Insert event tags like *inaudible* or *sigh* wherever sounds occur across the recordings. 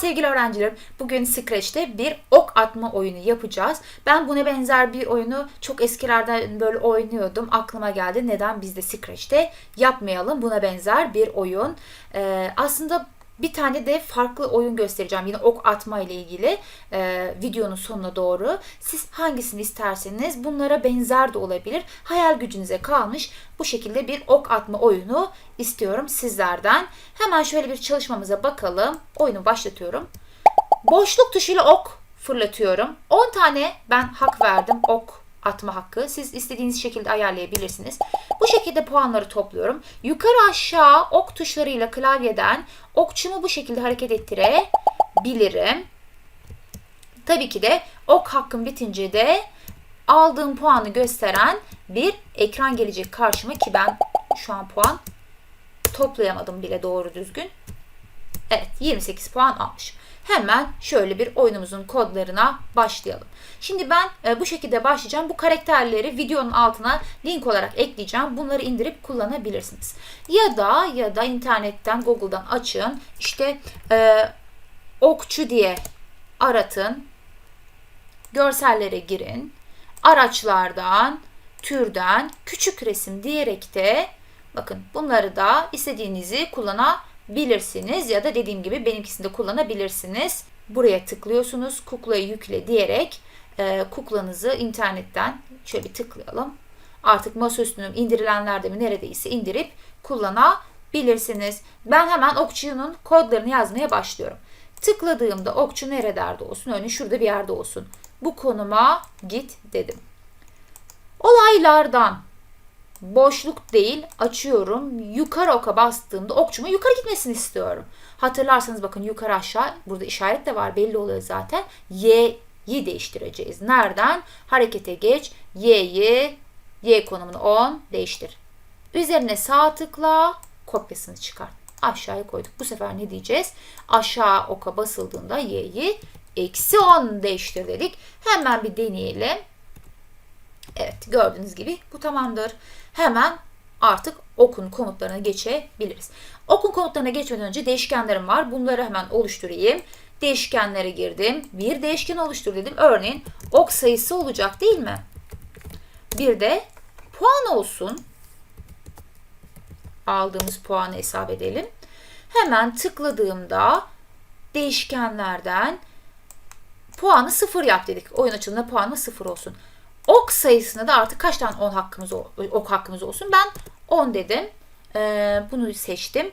sevgili öğrencilerim. Bugün Scratch'te bir ok atma oyunu yapacağız. Ben buna benzer bir oyunu çok eskilerden böyle oynuyordum. Aklıma geldi. Neden biz de Scratch'te yapmayalım? Buna benzer bir oyun. Ee, aslında bir tane de farklı oyun göstereceğim. Yine ok atma ile ilgili e, videonun sonuna doğru. Siz hangisini isterseniz bunlara benzer de olabilir. Hayal gücünüze kalmış bu şekilde bir ok atma oyunu istiyorum sizlerden. Hemen şöyle bir çalışmamıza bakalım. Oyunu başlatıyorum. Boşluk tuşuyla ok fırlatıyorum. 10 tane ben hak verdim ok atma hakkı. Siz istediğiniz şekilde ayarlayabilirsiniz. Bu şekilde puanları topluyorum. Yukarı aşağı ok tuşlarıyla klavyeden okçumu bu şekilde hareket ettirebilirim. Tabii ki de ok hakkım bitince de aldığım puanı gösteren bir ekran gelecek karşıma ki ben şu an puan toplayamadım bile doğru düzgün. Evet 28 puan almış. Hemen şöyle bir oyunumuzun kodlarına başlayalım. Şimdi ben e, bu şekilde başlayacağım. Bu karakterleri videonun altına link olarak ekleyeceğim. Bunları indirip kullanabilirsiniz. Ya da ya da internetten Google'dan açın. İşte e, okçu diye aratın. Görsellere girin. Araçlardan, türden küçük resim diyerek de bakın bunları da istediğinizi kullanabilirsiniz ya da dediğim gibi benimkisini de kullanabilirsiniz. Buraya tıklıyorsunuz. Kuklayı yükle diyerek e, kuklanızı internetten şöyle bir tıklayalım. Artık masaüstünün indirilenlerde mi neredeyse indirip kullanabilirsiniz. Ben hemen okçunun kodlarını yazmaya başlıyorum. Tıkladığımda okçu nerelerde olsun? Örneğin şurada bir yerde olsun. Bu konuma git dedim. Olaylardan boşluk değil açıyorum. Yukarı oka bastığımda okçumun yukarı gitmesini istiyorum. Hatırlarsanız bakın yukarı aşağı burada işaret de var belli oluyor zaten. Y'yi değiştireceğiz. Nereden? Harekete geç. Y'yi Y konumunu 10 değiştir. Üzerine sağ tıkla kopyasını çıkart. Aşağıya koyduk. Bu sefer ne diyeceğiz? Aşağı oka basıldığında Y'yi eksi 10 değiştir dedik. Hemen bir deneyelim. Evet gördüğünüz gibi bu tamamdır. Hemen artık okun komutlarına geçebiliriz. Okun komutlarına geçmeden önce değişkenlerim var. Bunları hemen oluşturayım. Değişkenlere girdim. Bir değişken oluştur dedim. Örneğin ok sayısı olacak değil mi? Bir de puan olsun. Aldığımız puanı hesap edelim. Hemen tıkladığımda değişkenlerden puanı sıfır yap dedik. Oyun açılımında puanı sıfır olsun. Ok sayısına da artık kaç tane 10 hakkımız ok hakkımız olsun. Ben 10 dedim. Ee, bunu seçtim.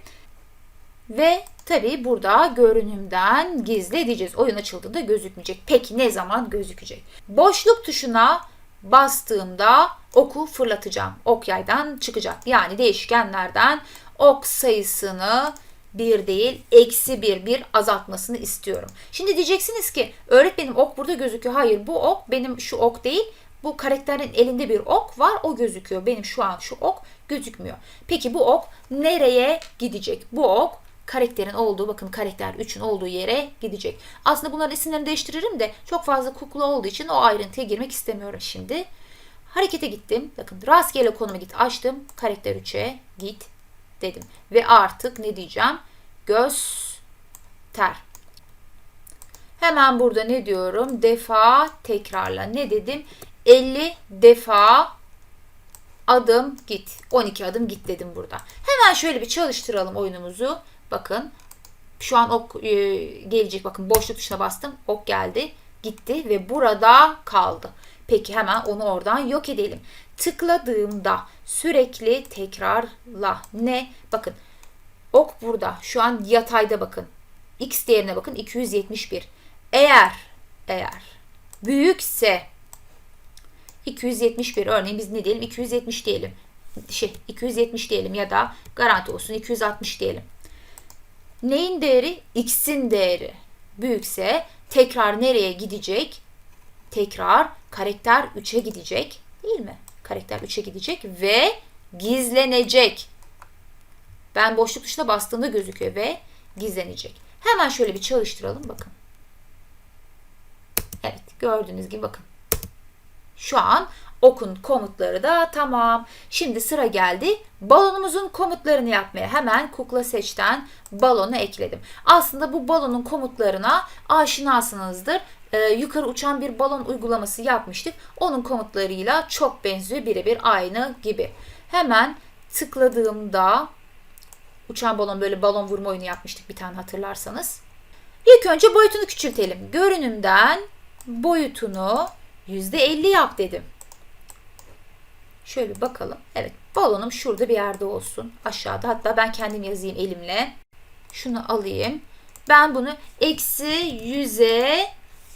Ve tabi burada görünümden gizli edeceğiz. Oyun açıldığında gözükmeyecek. Peki ne zaman gözükecek? Boşluk tuşuna bastığımda oku fırlatacağım. Ok yaydan çıkacak. Yani değişkenlerden ok sayısını bir değil eksi bir bir azaltmasını istiyorum. Şimdi diyeceksiniz ki öğretmenim ok burada gözüküyor. Hayır bu ok benim şu ok değil bu karakterin elinde bir ok var o gözüküyor. Benim şu an şu ok gözükmüyor. Peki bu ok nereye gidecek? Bu ok karakterin olduğu bakın karakter 3'ün olduğu yere gidecek. Aslında bunların isimlerini değiştiririm de çok fazla kukla olduğu için o ayrıntıya girmek istemiyorum şimdi. Harekete gittim. Bakın rastgele konuma git açtım. Karakter 3'e git dedim. Ve artık ne diyeceğim? Göster. Hemen burada ne diyorum? Defa tekrarla. Ne dedim? 50 defa adım git. 12 adım git dedim burada. Hemen şöyle bir çalıştıralım oyunumuzu. Bakın şu an ok e, gelecek. Bakın boşluk tuşuna bastım. Ok geldi. Gitti ve burada kaldı. Peki hemen onu oradan yok edelim. Tıkladığımda sürekli tekrarla. Ne? Bakın ok burada. Şu an yatayda bakın. X değerine bakın 271. Eğer eğer büyükse 271 örneğin biz ne diyelim 270 diyelim. Şey 270 diyelim ya da garanti olsun 260 diyelim. Neyin değeri? X'in değeri büyükse tekrar nereye gidecek? Tekrar karakter 3'e gidecek. Değil mi? Karakter 3'e gidecek ve gizlenecek. Ben boşluk tuşuna bastığımda gözüküyor ve gizlenecek. Hemen şöyle bir çalıştıralım bakın. Evet gördüğünüz gibi bakın Şu an okun komutları da tamam. Şimdi sıra geldi balonumuzun komutlarını yapmaya. Hemen kukla seçten balonu ekledim. Aslında bu balonun komutlarına aşinasınızdır. Ee, yukarı uçan bir balon uygulaması yapmıştık. Onun komutlarıyla çok benziyor. Birebir aynı gibi. Hemen tıkladığımda uçan balon böyle balon vurma oyunu yapmıştık bir tane hatırlarsanız. İlk önce boyutunu küçültelim. Görünümden boyutunu %50 yap dedim. Şöyle bakalım. Evet balonum şurada bir yerde olsun. Aşağıda. Hatta ben kendim yazayım elimle. Şunu alayım. Ben bunu eksi 100'e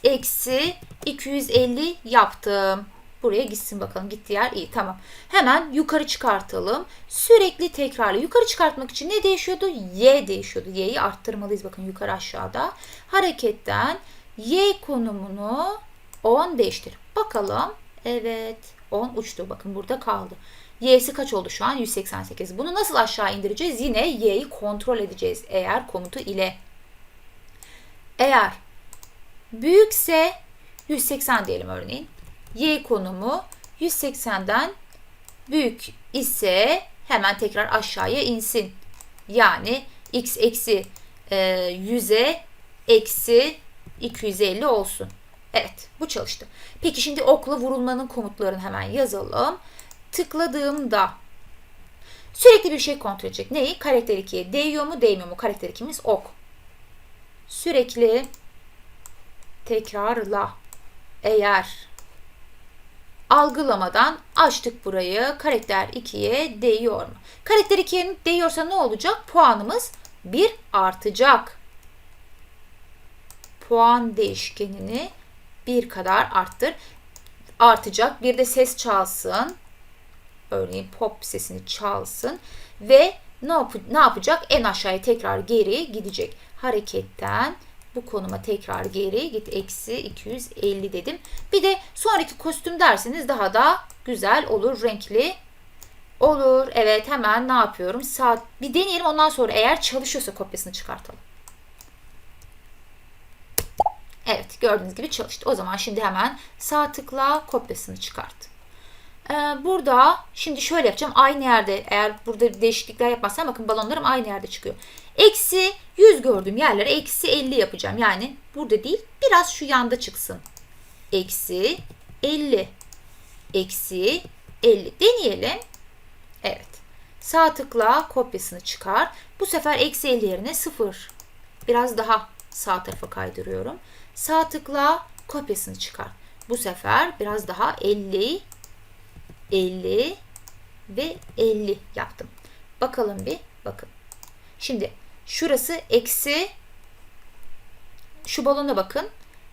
eksi 250 yaptım. Buraya gitsin bakalım. Gitti yer iyi tamam. Hemen yukarı çıkartalım. Sürekli tekrarla. Yukarı çıkartmak için ne değişiyordu? Y değişiyordu. Y'yi arttırmalıyız bakın yukarı aşağıda. Hareketten Y konumunu 10 değiştir. Bakalım. Evet. 10 uçtu. Bakın burada kaldı. Y'si kaç oldu şu an? 188. Bunu nasıl aşağı indireceğiz? Yine Y'yi kontrol edeceğiz. Eğer komutu ile. Eğer büyükse 180 diyelim örneğin. Y konumu 180'den büyük ise hemen tekrar aşağıya insin. Yani x eksi e, 100'e eksi 250 olsun. Evet bu çalıştı. Peki şimdi okla vurulmanın komutlarını hemen yazalım. Tıkladığımda sürekli bir şey kontrol edecek. Neyi? Karakter 2'ye değiyor mu değmiyor mu? Karakter 2'miz ok. Sürekli tekrarla. Eğer algılamadan açtık burayı. Karakter 2'ye değiyor mu? Karakter 2'ye değiyorsa ne olacak? Puanımız 1 artacak. Puan değişkenini bir kadar arttır. Artacak. Bir de ses çalsın. Örneğin pop sesini çalsın. Ve ne, yap ne yapacak? En aşağıya tekrar geri gidecek. Hareketten bu konuma tekrar geri git. Eksi 250 dedim. Bir de sonraki kostüm derseniz daha da güzel olur. Renkli olur. Evet hemen ne yapıyorum? Saat bir deneyelim. Ondan sonra eğer çalışıyorsa kopyasını çıkartalım. Evet gördüğünüz gibi çalıştı. O zaman şimdi hemen sağ tıkla kopyasını çıkart. Ee, burada şimdi şöyle yapacağım. Aynı yerde eğer burada değişiklikler yapmazsam bakın balonlarım aynı yerde çıkıyor. Eksi 100 gördüğüm yerlere eksi 50 yapacağım. Yani burada değil biraz şu yanda çıksın. Eksi 50. Eksi 50. Deneyelim. Evet. Sağ tıkla kopyasını çıkar. Bu sefer eksi 50 yerine 0. Biraz daha sağ tarafa kaydırıyorum. Sağ tıkla kopyasını çıkar. Bu sefer biraz daha 50, 50 ve 50 yaptım. Bakalım bir bakın. Şimdi şurası eksi şu balona bakın.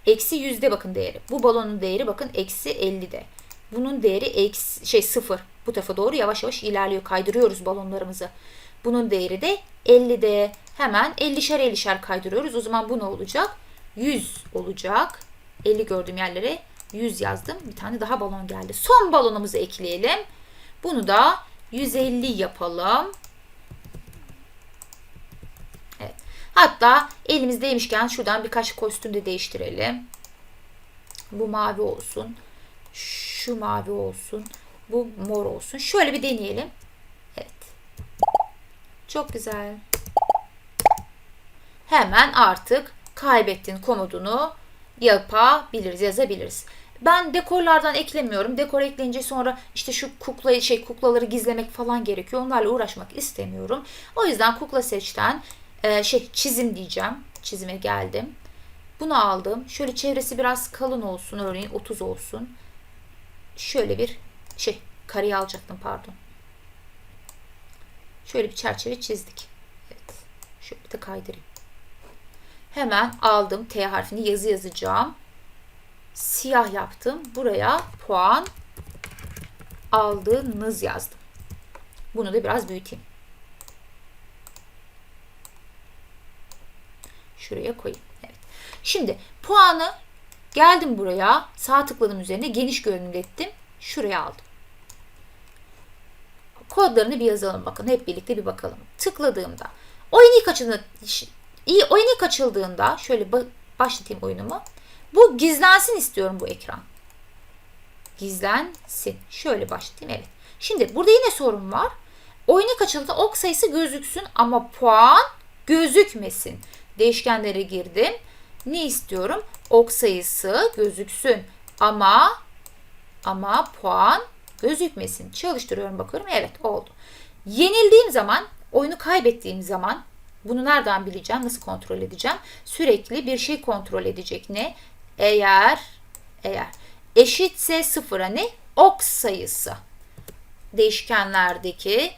Eksi yüzde bakın değeri. Bu balonun değeri bakın eksi 50'de. Bunun değeri eksi şey sıfır. Bu tarafa doğru yavaş yavaş ilerliyor. Kaydırıyoruz balonlarımızı. Bunun değeri de 50'de. Hemen 50'şer 50'şer kaydırıyoruz. O zaman bu ne olacak? 100 olacak. 50 gördüğüm yerlere 100 yazdım. Bir tane daha balon geldi. Son balonumuzu ekleyelim. Bunu da 150 yapalım. Evet. Hatta elimizdeymişken şuradan birkaç kostüm de değiştirelim. Bu mavi olsun. Şu mavi olsun. Bu mor olsun. Şöyle bir deneyelim. Evet. Çok güzel. Hemen artık kaybettin komutunu yapabiliriz, yazabiliriz. Ben dekorlardan eklemiyorum. Dekor ekleyince sonra işte şu kuklayı şey kuklaları gizlemek falan gerekiyor. Onlarla uğraşmak istemiyorum. O yüzden kukla seçten e, şey çizim diyeceğim. Çizime geldim. Bunu aldım. Şöyle çevresi biraz kalın olsun. Örneğin 30 olsun. Şöyle bir şey kareyi alacaktım pardon. Şöyle bir çerçeve çizdik. Evet. Şöyle de kaydırayım. Hemen aldım T harfini yazı yazacağım. Siyah yaptım. Buraya puan aldınız yazdım. Bunu da biraz büyüteyim. Şuraya koyayım. Evet. Şimdi puanı geldim buraya. Sağ tıkladım üzerine. Geniş görünümlü ettim. Şuraya aldım. Kodlarını bir yazalım bakın. Hep birlikte bir bakalım. Tıkladığımda oyun ilk açıldığında İyi oyun ilk açıldığında şöyle başlatayım oyunumu. Bu gizlensin istiyorum bu ekran. gizlensin. Şöyle başlayayım. Evet. Şimdi burada yine sorun var. Oyuna kaçırıldı ok sayısı gözüksün ama puan gözükmesin. Değişkenlere girdim. Ne istiyorum? Ok sayısı gözüksün ama ama puan gözükmesin. Çalıştırıyorum bakıyorum. Evet oldu. Yenildiğim zaman, oyunu kaybettiğim zaman bunu nereden bileceğim? Nasıl kontrol edeceğim? Sürekli bir şey kontrol edecek ne? Eğer eğer eşitse sıfıra ne? Ok sayısı. Değişkenlerdeki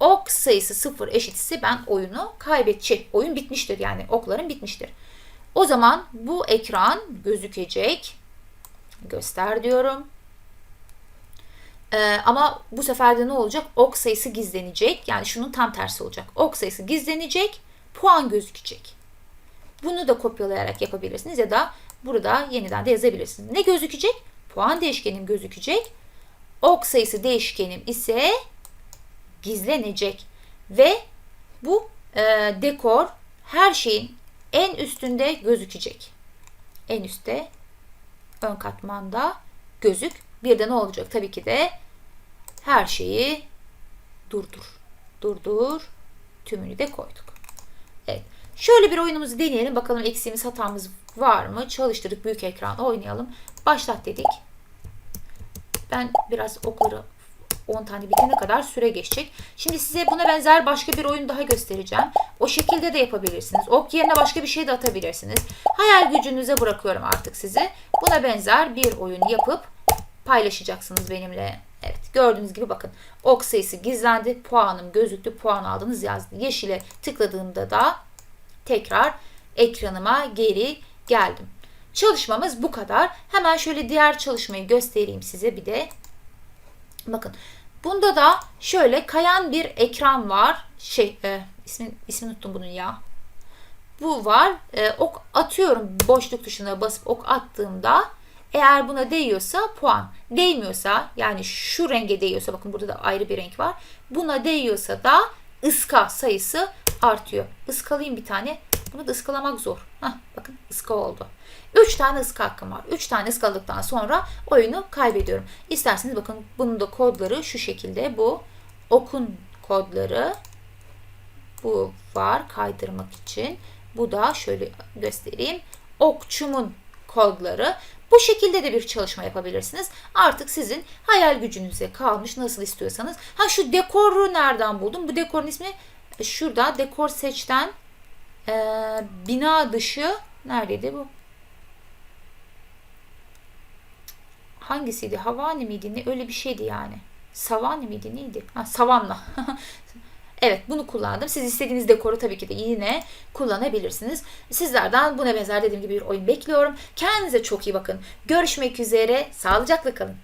ok sayısı sıfır eşitse ben oyunu kaybedecek. Oyun bitmiştir yani okların bitmiştir. O zaman bu ekran gözükecek. Göster diyorum. Ee, ama bu sefer de ne olacak? Ok sayısı gizlenecek. Yani şunun tam tersi olacak. Ok sayısı gizlenecek, puan gözükecek. Bunu da kopyalayarak yapabilirsiniz ya da burada yeniden de yazabilirsiniz. Ne gözükecek? Puan değişkenim gözükecek. Ok sayısı değişkenim ise gizlenecek. Ve bu e, dekor her şeyin en üstünde gözükecek. En üstte ön katmanda gözük. Bir de ne olacak? Tabii ki de her şeyi durdur. Durdur. Tümünü de koyduk. Evet. Şöyle bir oyunumuzu deneyelim. Bakalım eksiğimiz hatamız var mı? Çalıştırdık büyük ekran oynayalım. Başlat dedik. Ben biraz okları 10 tane bitene kadar süre geçecek. Şimdi size buna benzer başka bir oyun daha göstereceğim. O şekilde de yapabilirsiniz. Ok yerine başka bir şey de atabilirsiniz. Hayal gücünüze bırakıyorum artık sizi. Buna benzer bir oyun yapıp paylaşacaksınız benimle. Evet gördüğünüz gibi bakın ok sayısı gizlendi. Puanım gözüktü. Puan aldınız yazdı. Yeşile tıkladığımda da tekrar ekranıma geri geldim. Çalışmamız bu kadar. Hemen şöyle diğer çalışmayı göstereyim size bir de. Bakın bunda da şöyle kayan bir ekran var. Şey e, ismi, ismini unuttum bunun ya. Bu var. E, ok atıyorum boşluk tuşuna basıp ok attığımda eğer buna değiyorsa puan. Değmiyorsa yani şu renge değiyorsa bakın burada da ayrı bir renk var. Buna değiyorsa da ıska sayısı artıyor. Iskalayayım bir tane. Bunu da ıskalamak zor. Hah, bakın ıska oldu. 3 tane ıska hakkım var. 3 tane ıskaladıktan sonra oyunu kaybediyorum. İsterseniz bakın bunun da kodları şu şekilde. Bu okun kodları. Bu var kaydırmak için. Bu da şöyle göstereyim. Okçumun kodları. Bu şekilde de bir çalışma yapabilirsiniz. Artık sizin hayal gücünüze kalmış nasıl istiyorsanız. Ha şu dekoru nereden buldum? Bu dekorun ismi şurada dekor seçten e, bina dışı neredeydi bu? Hangisiydi? Havani miydi? Ne öyle bir şeydi yani. Savani miydi? Neydi? Ha, savanla. *laughs* Evet bunu kullandım. Siz istediğiniz dekoru tabii ki de yine kullanabilirsiniz. Sizlerden buna benzer dediğim gibi bir oyun bekliyorum. Kendinize çok iyi bakın. Görüşmek üzere. Sağlıcakla kalın.